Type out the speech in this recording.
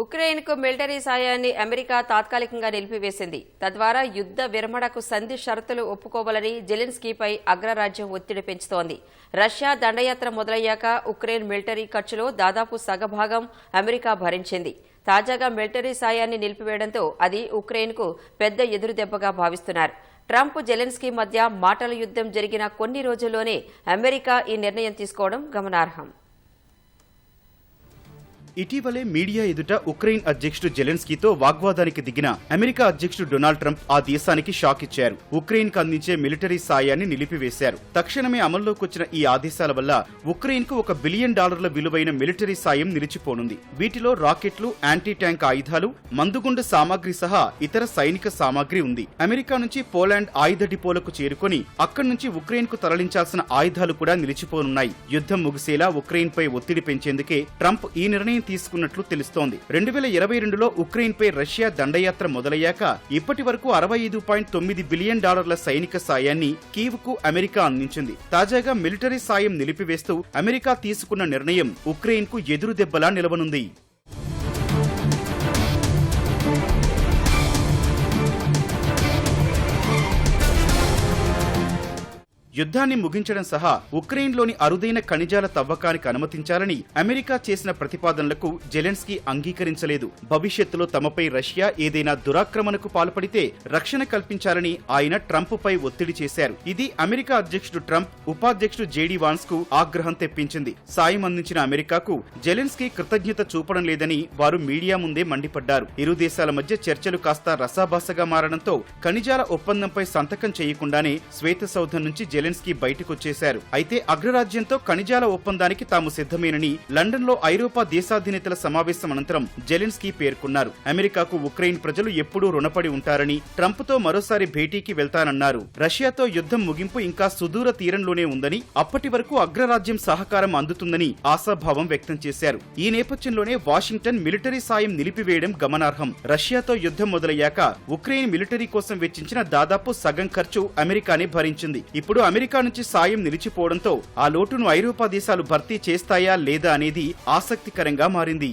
ఉక్రెయిన్కు military సాయాన్ని America తాత్కాలికంగా నిలిపివేసింది. తద్వారా యుద్ధ విరమణకు సంధి షరతులు ఒప్పుకోవాలని జెలెన్స్కీపై అగ్రరాజ్యం ఒత్తిడి పెంచుతోంది. రష్యా దండయాత్ర మొదలయ్యాక ఉక్రెయిన్ మిలిటరీ ఖర్చులో దాదాపు సగభాగం అమెరికా భరించింది. తాజాగా మిలిటరీ సాయాన్ని నిలిపివేయడంతో అది ఉక్రెయిన్కు పెద్ద ఎదురుదెబ్బగా భావిస్తున్నారు. ట్రంప్ జెలెన్స్కీ మధ్య మాటల యుద్ధం జరిగిన కొన్ని రోజుల్లోనే అమెరికా ఈ నిర్ణయం తీసుకోవడం గమనార్హం. ఇటీవలే మీడియా ఎదుట ఉక్రెయిన్ అధ్యక్షుడు జెలెన్స్కీతో వాగ్వాదానికి దిగిన అమెరికా అధ్యక్షుడు డొనాల్డ్ ట్రంప్ ఆ దేశానికి షాక్ ఇచ్చారు. ఉక్రెయిన్కు అందించే మిలిటరీ సాయాన్ని నిలిపివేశారు. తక్షణమే అమల్లోకి వచ్చిన ఈ ఆదేశాల వల్ల ఉక్రెయిన్కు ఒక బిలియన్ డాలర్ల విలువైన మిలిటరీ సాయం నిలిచిపోనుంది. వీటిలో రాకెట్లు యాంటీ ట్యాంక్ ఆయుధాలు మందుగుండు సామాగ్రి సహా ఇతర సైనిక సామాగ్రి ఉంది. అమెరికా నుంచి పోలాండ్ ఆయుధ డిపోలకు చేరుకొని అక్కడి నుంచి ఉక్రెయిన్కు తరలించాల్సిన ఆయుధాలు కూడా నిలిచిపోనున్నాయి. యుద్ధం ముగిసేలా ఉక్రెయిన్ పై ఒత్తిడి పెంచేందుకే ట్రంప్ ఈ నిర్ణయం తీసుకున్నట్లు తెలుస్తోంది. రెండు వేల ఇరవై రెండులో ఉక్రెయిన్పై రష్యా దండయాత్ర మొదలయ్యాక ఇప్పటి వరకు అరవై ఐదు పాయింట్ తొమ్మిది బిలియన్ డాలర్ల సైనిక సాయాన్ని కీవ్కు అమెరికా అందించింది. తాజాగా మిలిటరీ సాయం నిలిపివేస్తూ అమెరికా తీసుకున్న నిర్ణయం ఉక్రెయిన్కు ఎదురుదెబ్బలా ఎదురు దెబ్బలా నిలవనుంది. యుద్ధాన్ని ముగించడం సహా ఉక్రెయిన్లోని అరుదైన ఖనిజాల తవ్వకానికి అనుమతించాలని అమెరికా చేసిన ప్రతిపాదనలకు జెలెన్స్కీ అంగీకరించలేదు. భవిష్యత్తులో తమపై రష్యా ఏదైనా దురాక్రమణకు పాల్పడితే రక్షణ కల్పించాలని ఆయన ట్రంప్ పై ఒత్తిడి చేశారు. ఇది అమెరికా అధ్యక్షుడు ట్రంప్ ఉపాధ్యక్షుడు జేడీ వాన్స్కు ఆగ్రహం తెప్పించింది. సాయం అందించిన అమెరికాకు జెలెన్స్కీ కృతజ్ఞత చూపడం లేదని వారు మీడియా ముందే మండిపడ్డారు. ఇరు దేశాల మధ్య చర్చలు కాస్త రసాభాసగా మారడంతో ఖనిజాల ఒప్పందంపై సంతకం చేయకుండానే శ్వేత సౌధం నుంచి జెలెన్స్కీ బయటకొచ్చేశారు. అయితే అగ్రరాజ్యంతో ఖనిజాల ఒప్పందానికి తాము సిద్ధమేనని లండన్లో ఐరోపా దేశాధినేతల సమావేశం అనంతరం జెలెన్స్కీ పేర్కొన్నారు. అమెరికాకు ఉక్రెయిన్ ప్రజలు ఎప్పుడూ రుణపడి ఉంటారని ట్రంప్తో మరోసారి భేటీకి వెళ్తానన్నారు. రష్యాతో యుద్ధం ముగింపు ఇంకా సుదూర తీరంలోనే ఉందని అప్పటి వరకు అగ్రరాజ్యం సహకారం అందుతుందని ఆశాభావం వ్యక్తం చేశారు. ఈ నేపథ్యంలోనే వాషింగ్టన్ మిలిటరీ సాయం నిలిపివేయడం గమనార్హం. రష్యాతో యుద్ధం మొదలయ్యాక ఉక్రెయిన్ మిలిటరీ కోసం వెచ్చించిన దాదాపు సగం ఖర్చు అమెరికానే భరించింది. ఇప్పుడు అమెరికా నుంచి సాయం నిలిచిపోవడంతో ఆ లోటును ఐరోపా దేశాలు భర్తీ చేస్తాయా లేదా అనేది ఆసక్తికరంగా మారింది.